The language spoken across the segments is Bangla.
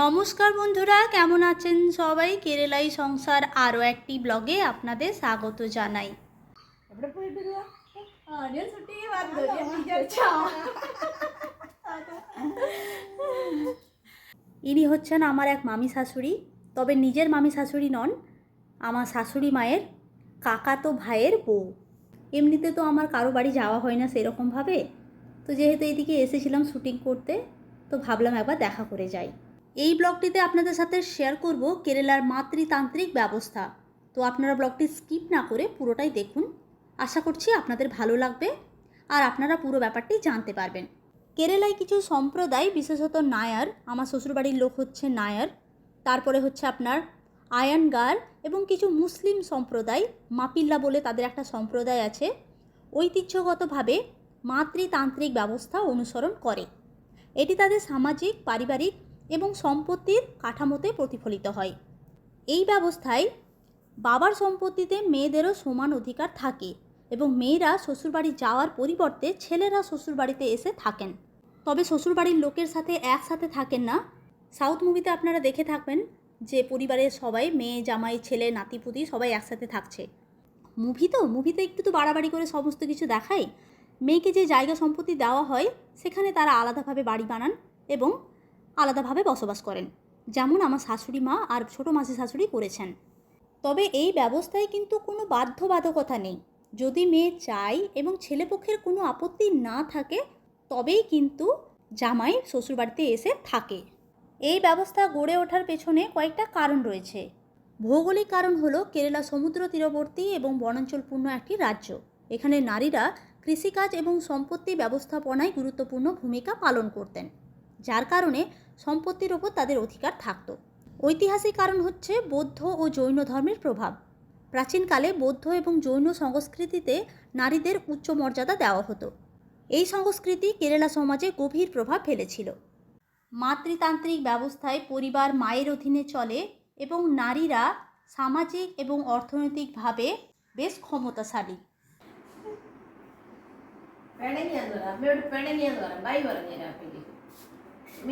নমস্কার বন্ধুরা কেমন আছেন সবাই? কেরালাই সংসার আরও একটি ব্লগে আপনাদের স্বাগত জানাই। ইনি হচ্ছেন আমার এক মামি শাশুড়ি তবে নিজের মামি শাশুড়ি নন আমার শাশুড়ি মায়ের কাকা তো ভাইয়ের বউ। এমনিতে তো আমার কারও বাড়ি যাওয়া হয় না সেরকমভাবে। তো যেহেতু এদিকে এসেছিলাম শুটিং করতে তো ভাবলাম একবার দেখা করে যাই। এই ব্লগটিতে আপনাদের সাথে শেয়ার করব কেরালার মাতৃতান্ত্রিক ব্যবস্থা। তো আপনারা ব্লগটি স্কিপ না করে পুরোটাই দেখুন। আশা করছি আপনাদের ভালো লাগবে আর আপনারা পুরো ব্যাপারটি জানতে পারবেন। কেরালায় কিছু সম্প্রদায়, বিশেষত নায়ার, আমার শ্বশুরবাড়ির লোক হচ্ছে নায়ার, তারপরে হচ্ছে আপনার আয়ানগার এবং কিছু মুসলিম সম্প্রদায়, মাপিল্লা বলে তাদের একটা সম্প্রদায় আছে, ঐতিহ্যগতভাবে মাতৃতান্ত্রিক ব্যবস্থা অনুসরণ করে। এটি তাদের সামাজিক, পারিবারিক এবং সম্পত্তির কাঠামোতে প্রতিফলিত হয়। এই ব্যবস্থায় বাবার সম্পত্তিতে মেয়েদেরও সমান অধিকার থাকে এবং মেয়েরা শ্বশুরবাড়ি যাওয়ার পরিবর্তে ছেলেরা শ্বশুরবাড়িতে এসে থাকেন। তবে শ্বশুরবাড়ির লোকের সাথে একসাথে থাকেন না। সাউথ মুভিতে আপনারা দেখে থাকবেন যে পরিবারের সবাই মেয়ে, জামাই, ছেলে নাতিপুতি সবাই একসাথে থাকছে। মুভি তো? মুভিতে একটু তো বাড়াবাড়ি করে সমস্ত কিছু দেখায়। মেয়েকে যে জায়গা সম্পত্তি দেওয়া হয়, সেখানে তারা আলাদাভাবে বাড়ি বানান এবং আলাদাভাবে বসবাস করেন, যেমন আমার শাশুড়ি মা আর ছোটো মাসি শাশুড়ি করেছেন। তবে এই ব্যবস্থায় কিন্তু কোনো বাধ্যবাধকতা নেই। যদি মেয়ে চায় এবং ছেলেপক্ষের কোনো আপত্তি না থাকে, তবেই কিন্তু জামাই শ্বশুরবাড়িতে এসে থাকে। এই ব্যবস্থা গড়ে ওঠার পেছনে কয়েকটা কারণ রয়েছে। ভৌগোলিক কারণ হলো কেরালা সমুদ্র তীরবর্তী এবং বনাঞ্চলপূর্ণ একটি রাজ্য। এখানে নারীরা কৃষিকাজ এবং সম্পত্তি ব্যবস্থাপনায় গুরুত্বপূর্ণ ভূমিকা পালন করতেন। যার কারণে সম্পত্তির ওপর তাদের অধিকার থাকত ঐতিহাসিক কারণ হচ্ছে বৌদ্ধ ও জৈন ধর্মের প্রভাব প্রাচীনকালে বৌদ্ধ এবং জৈন সংস্কৃতিতে নারীদের উচ্চ মর্যাদা দেওয়া হতো এই সংস্কৃতি কেরালা সমাজে গভীর প্রভাব ফেলেছিল মাতৃতান্ত্রিক ব্যবস্থায় পরিবার মায়ের অধীনে চলে এবং নারীরা সামাজিক এবং অর্থনৈতিকভাবে বেশ ক্ষমতাশালী പിണങ്ങിയാന്ന് പറ അമ്മയോട് പിണങ്ങിയാന്ന് പറ ബൈ പറഞ്ഞുതരാം അപ്പയ്ക്ക് അമ്മയ്ക്ക് ബൈ പറഞ്ഞു നീ എവിടെ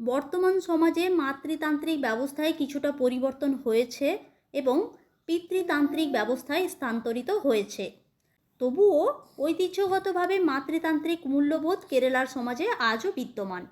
বর্তমান সমাজে মাতৃতান্ত্রিক ব্যবস্থায় কিছুটা পরিবর্তন হয়েছে এবং পিতৃতান্ত্রিক ব্যবস্থায় স্থানান্তরিত হয়েছে। তবুও ঐতিহ্যগতভাবে মাতৃতান্ত্রিক মূল্যবোধ কেরালার সমাজে আজও বিদ্যমান।